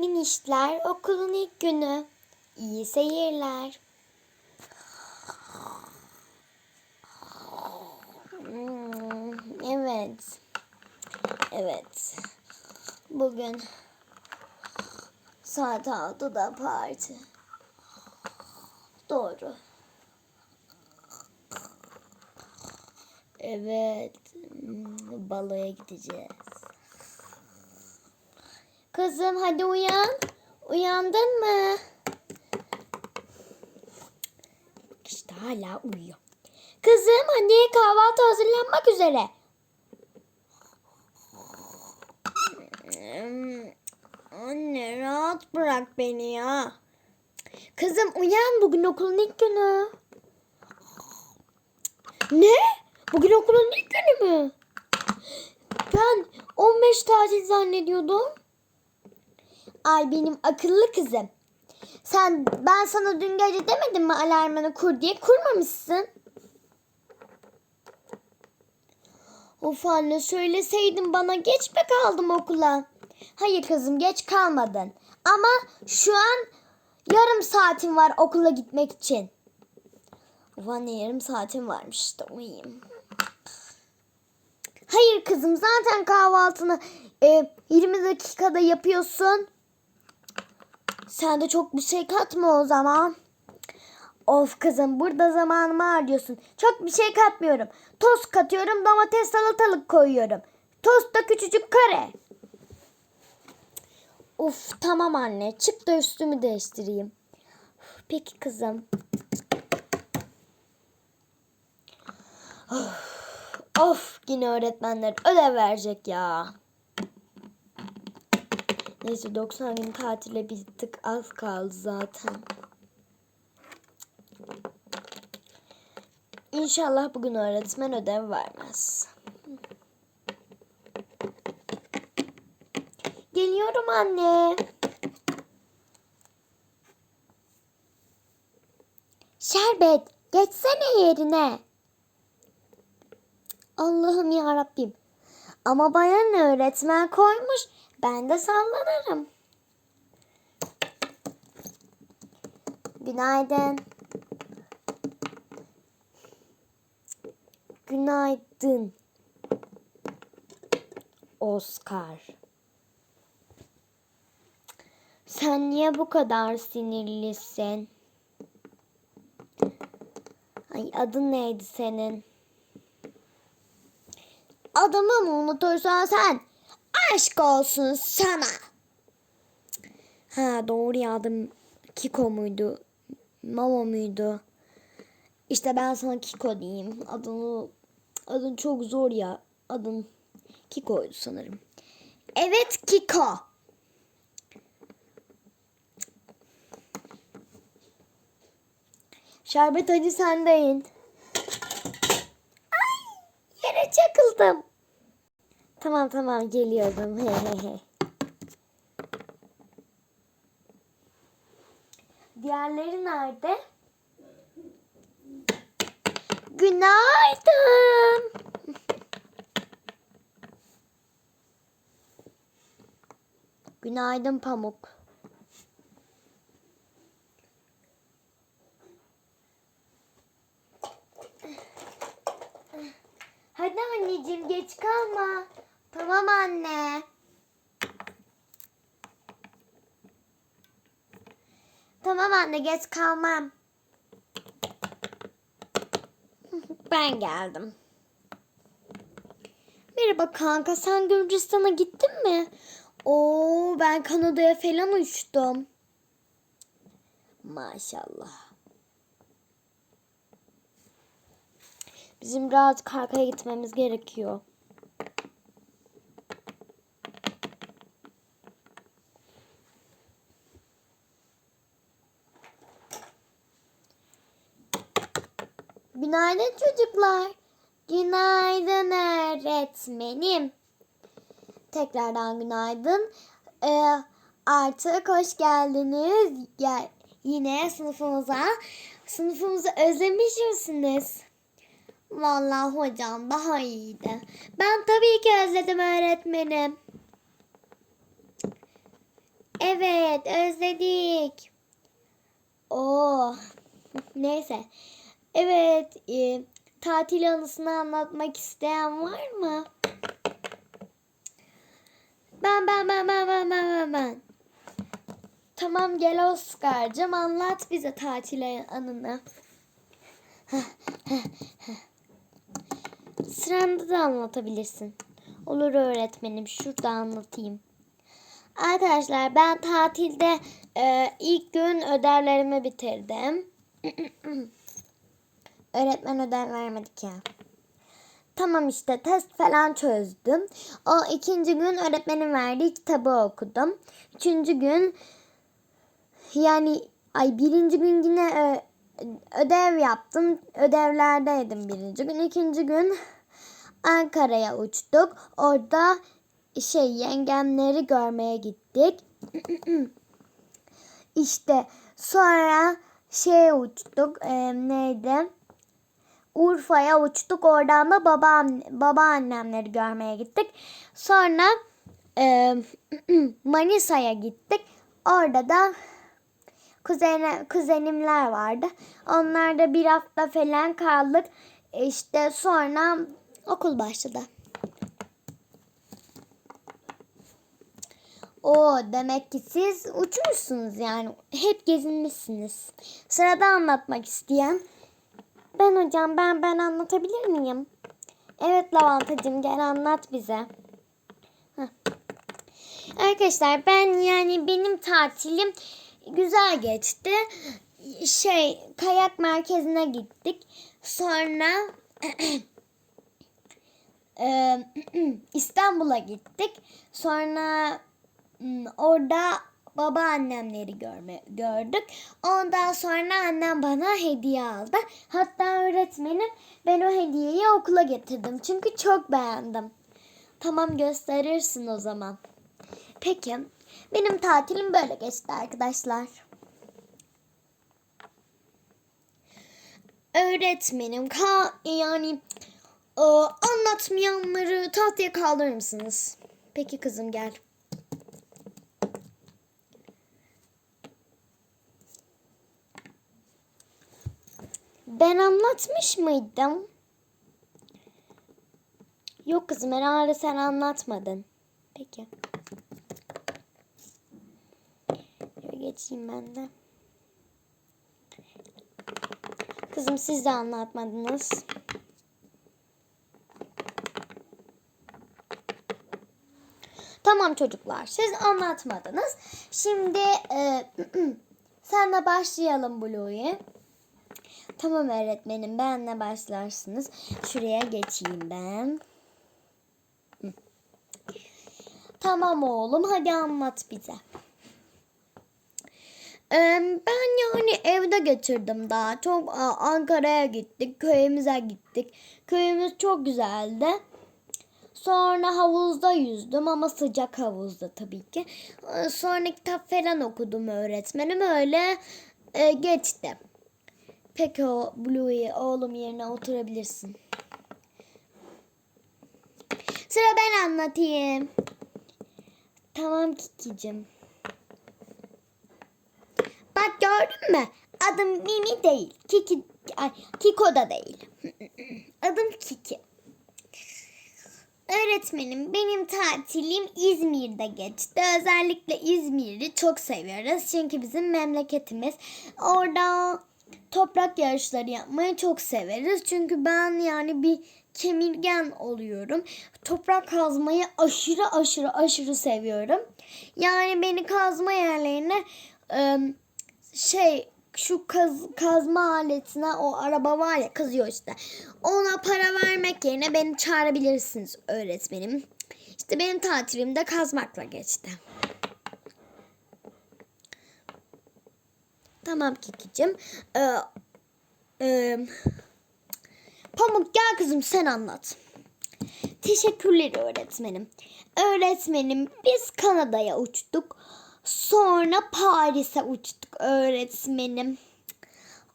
Minişler okulun ilk günü. İyi seyirler. Evet. Evet. Bugün saat 6'da parti. Doğru. Evet. Baloya gideceğiz. Kızım hadi uyan. Uyandın mı? İşte hala uyuyor. Kızım hadi kahvaltı hazırlanmak üzere. Anne rahat bırak beni ya. Kızım uyan bugün okulun ilk günü. Ne? Bugün okulun ilk günü mü? Ben 15 tatil zannediyordum. Ay benim akıllı kızım. Sen ben sana dün gece demedim mi alarmını kur diye kurmamışsın. Of anne söyleseydin bana geç mi kaldım okula? Hayır kızım geç kalmadın. Ama şu an yarım saatim var okula gitmek için. Of anne yarım saatim varmış işte uyuyayım. Hayır kızım zaten kahvaltını e, 20 dakikada yapıyorsun. Sen de çok bir şey katma o zaman. Of kızım burada zamanımı harcıyorsun. Çok bir şey katmıyorum. Tost katıyorum domates salatalık koyuyorum. Tost da küçücük kare. Of tamam anne çık da üstümü değiştireyim. Peki kızım. Of, of yine öğretmenler ödev verecek ya. Neyse 90 gün tatile bir tık az kaldı zaten. İnşallah bugün öğretmen ödev vermez. Geliyorum anne. Şerbet, geçsene yerine. Allah'ım ya Rabbim. Ama bana ne öğretmen koymuş? Ben de sallanırım. Günaydın. Günaydın. Oscar. Sen niye bu kadar sinirlisin? Ay adın neydi senin? Adımı mı unutursan sen? Aşk olsun sana. Ha doğru ya adım Kiko muydu? Mama muydu? İşte ben sana Kiko diyeyim. Adını adın çok zor ya. Adın Kiko'ydu sanırım. Evet Kiko. Şerbet hadi sen de in. Ay yere çakıldım. Tamam tamam he. Diğerleri nerede? Günaydın. Günaydın Pamuk. Hadi anneciğim geç kalma. Tamam anne. Tamam anne geç kalmam. Ben geldim. Merhaba kanka sen Gürcistan'a gittin mi? Oo ben Kanada'ya falan uçtum. Maşallah. Bizim birazcık arkaya gitmemiz gerekiyor. Günaydın çocuklar. Günaydın öğretmenim. Tekrardan günaydın. Ee, artık hoş geldiniz. Gel, yine sınıfımıza. Sınıfımızı özlemiş misiniz? Vallahi hocam daha iyiydi. Ben tabii ki özledim öğretmenim. Evet özledik. Oo. Neyse. Evet. e, tatil anısını anlatmak isteyen var mı? Ben ben ben ben ben ben ben ben. Tamam gel Oscar'cığım anlat bize tatil anını. Sıranda da anlatabilirsin. Olur öğretmenim şurada anlatayım. Arkadaşlar ben tatilde e, ilk gün ödevlerimi bitirdim. Öğretmen ödev vermedik ya. Tamam işte test falan çözdüm. O ikinci gün öğretmenin verdiği kitabı okudum. Üçüncü gün yani ay birinci gün yine e, ödev yaptım. Ödevlerdeydim birinci gün. İkinci gün Ankara'ya uçtuk. Orada şey yengemleri görmeye gittik. işte sonra şeye uçtuk. E, neydi? Urfa'ya uçtuk. Oradan da babam, babaannemleri görmeye gittik. Sonra e, Manisa'ya gittik. Orada da kuzene, kuzenimler vardı. Onlarda bir hafta falan kaldık. İşte sonra okul başladı. O demek ki siz uçmuşsunuz yani. Hep gezinmişsiniz. Sırada anlatmak isteyen. Ben hocam ben ben anlatabilir miyim? Evet Lavantacığım gel anlat bize. Heh. Arkadaşlar ben yani benim tatilim güzel geçti. Şey kayak merkezine gittik. Sonra İstanbul'a gittik. Sonra orada babaannemleri görme, gördük. Ondan sonra annem bana hediye aldı. Hatta öğretmenim ben o hediyeyi okula getirdim. Çünkü çok beğendim. Tamam gösterirsin o zaman. Peki. Benim tatilim böyle geçti arkadaşlar. Öğretmenim ka yani e, anlatmayanları tahtaya kaldırır mısınız? Peki kızım gel. Ben anlatmış mıydım? Yok kızım herhalde sen anlatmadın. Peki. Şöyle geçeyim ben de. Kızım siz de anlatmadınız. Tamam çocuklar siz anlatmadınız. Şimdi e, senle başlayalım Blue'ye. Tamam öğretmenim benle başlarsınız. Şuraya geçeyim ben. Tamam oğlum hadi anlat bize. Ben yani evde geçirdim daha. Çok Ankara'ya gittik, köyümüze gittik. Köyümüz çok güzeldi. Sonra havuzda yüzdüm ama sıcak havuzda tabii ki. Sonra kitap falan okudum öğretmenim. Öyle e, geçti. Peki o Bluey oğlum yerine oturabilirsin. Sıra ben anlatayım. Tamam Kiki'cim. Bak gördün mü? Adım Mimi değil. Kiki, ay, Kiko da değil. Adım Kiki. Öğretmenim benim tatilim İzmir'de geçti. Özellikle İzmir'i çok seviyoruz. Çünkü bizim memleketimiz. Orada toprak yarışları yapmayı çok severiz. Çünkü ben yani bir kemirgen oluyorum. Toprak kazmayı aşırı aşırı aşırı seviyorum. Yani beni kazma yerlerine ıı, şey şu kaz, kazma aletine o araba var ya kazıyor işte. Ona para vermek yerine beni çağırabilirsiniz öğretmenim. İşte benim tatilim de kazmakla geçti. Tamam Kikicim. Ee, e, Pamuk gel kızım sen anlat. Teşekkürler öğretmenim. Öğretmenim biz Kanada'ya uçtuk. Sonra Paris'e uçtuk öğretmenim.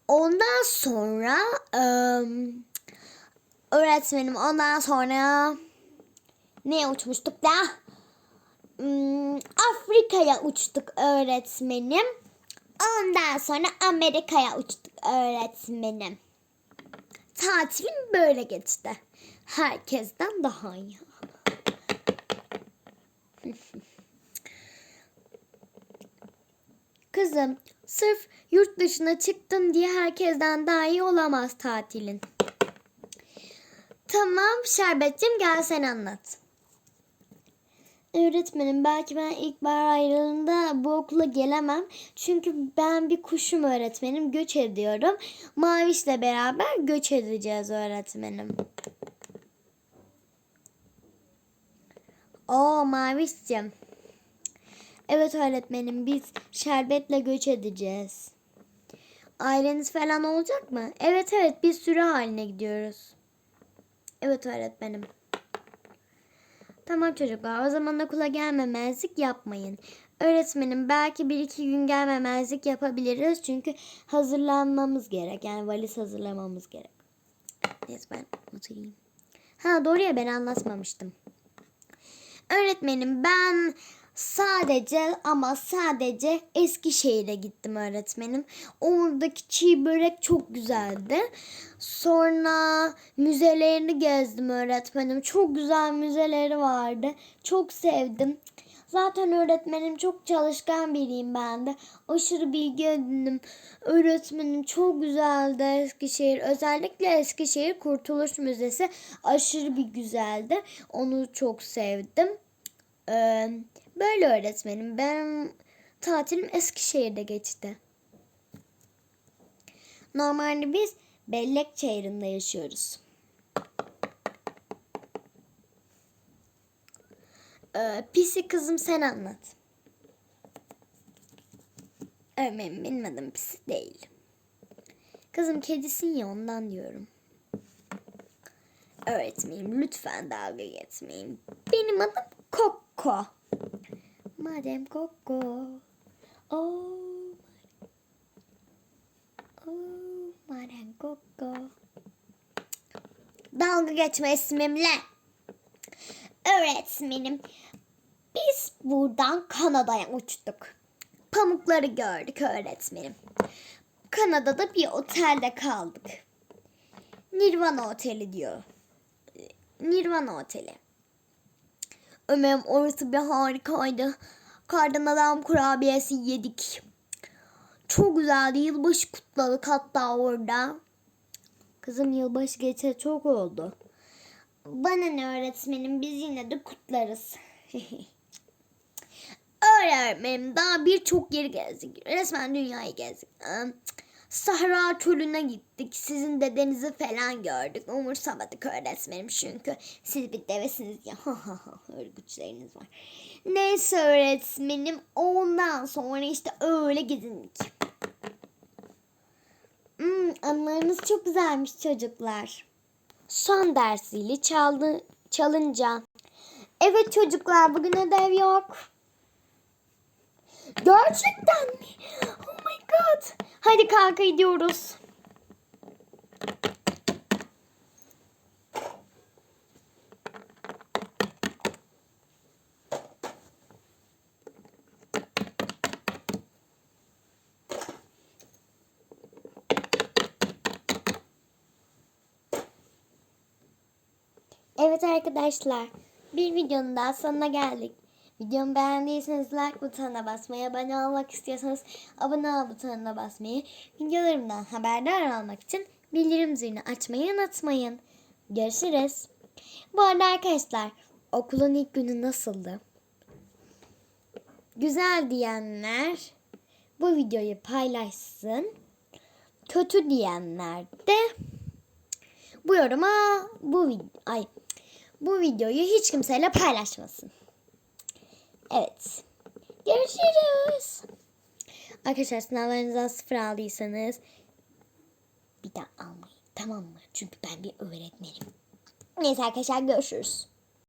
Ondan sonra ım, öğretmenim ondan sonra ne uçmuştuk da? Afrika'ya uçtuk öğretmenim. Ondan sonra Amerika'ya uçtuk öğretmenim. Tatilim böyle geçti. Herkesten daha iyi. Kızım, sırf yurt dışına çıktın diye herkesten daha iyi olamaz tatilin. Tamam Şerbetciğim gel sen anlat. Öğretmenim belki ben ilkbahar ayrılığında bu okula gelemem. Çünkü ben bir kuşum öğretmenim. Göç ediyorum. Maviş'le beraber göç edeceğiz öğretmenim. Oo Maviş'cim. Evet öğretmenim biz şerbetle göç edeceğiz. Aileniz falan olacak mı? Evet evet bir sürü haline gidiyoruz. Evet öğretmenim. Tamam çocuklar o zaman okula gelmemezlik yapmayın. Öğretmenim belki bir iki gün gelmemezlik yapabiliriz. Çünkü hazırlanmamız gerek. Yani valiz hazırlamamız gerek. Neyse ben oturayım. Ha doğru ya ben anlatmamıştım. Öğretmenim ben sadece ama sadece Eskişehir'e gittim öğretmenim. Oradaki çiğ börek çok güzeldi. Sonra müzelerini gezdim öğretmenim. Çok güzel müzeleri vardı. Çok sevdim. Zaten öğretmenim çok çalışkan biriyim ben de. Aşırı bilgi edindim. Öğretmenim çok güzeldi Eskişehir. Özellikle Eskişehir Kurtuluş Müzesi aşırı bir güzeldi. Onu çok sevdim. Ee, böyle öğretmenim. Ben tatilim Eskişehir'de geçti. Normalde biz Bellek Çayırı'nda yaşıyoruz. Ee, pisi kızım sen anlat. Benim adım pisi değil. Kızım kedisin ya ondan diyorum. Öğretmenim lütfen dalga geçmeyin. Benim adım Kokko. Madem Kokko. Oh, oh madem Kokko. Dalga geçme ismimle. Öğretmenim. Biz buradan Kanada'ya uçtuk. Pamukları gördük öğretmenim. Kanada'da bir otelde kaldık. Nirvana Oteli diyor. Nirvana Oteli. Ömer'im orası bir harikaydı. Kardan adam kurabiyesi yedik. Çok güzeldi. Yılbaşı kutladık hatta orada. Kızım yılbaşı geçe çok oldu. Bana ne öğretmenim biz yine de kutlarız. Öğretmenim daha birçok yeri gezdik. Resmen dünyayı gezdik. Sahra çölüne gittik. Sizin dedenizi falan gördük. Umursamadık öğretmenim çünkü siz bir devesiniz ya. Öyle güçleriniz var. Neyse öğretmenim ondan sonra işte öyle gezindik. Hmm, anılarınız çok güzelmiş çocuklar. Son dersiyle çaldı, çalınca. Evet çocuklar bugün ödev yok. Gerçekten mi? Oh my god. Hadi kalka gidiyoruz. Evet arkadaşlar, bir videonun daha sonuna geldik. Videomu beğendiyseniz like butonuna basmayı, abone olmak istiyorsanız abone ol butonuna basmayı, videolarımdan haberdar olmak için bildirim zilini açmayı unutmayın. Görüşürüz. Bu arada arkadaşlar, okulun ilk günü nasıldı? Güzel diyenler bu videoyu paylaşsın. Kötü diyenler de bu yoruma bu ay bu videoyu hiç kimseyle paylaşmasın. Evet. Görüşürüz. Arkadaşlar sınavlarınızdan sıfır aldıysanız bir daha almayın. Tamam mı? Çünkü ben bir öğretmenim. Neyse arkadaşlar görüşürüz.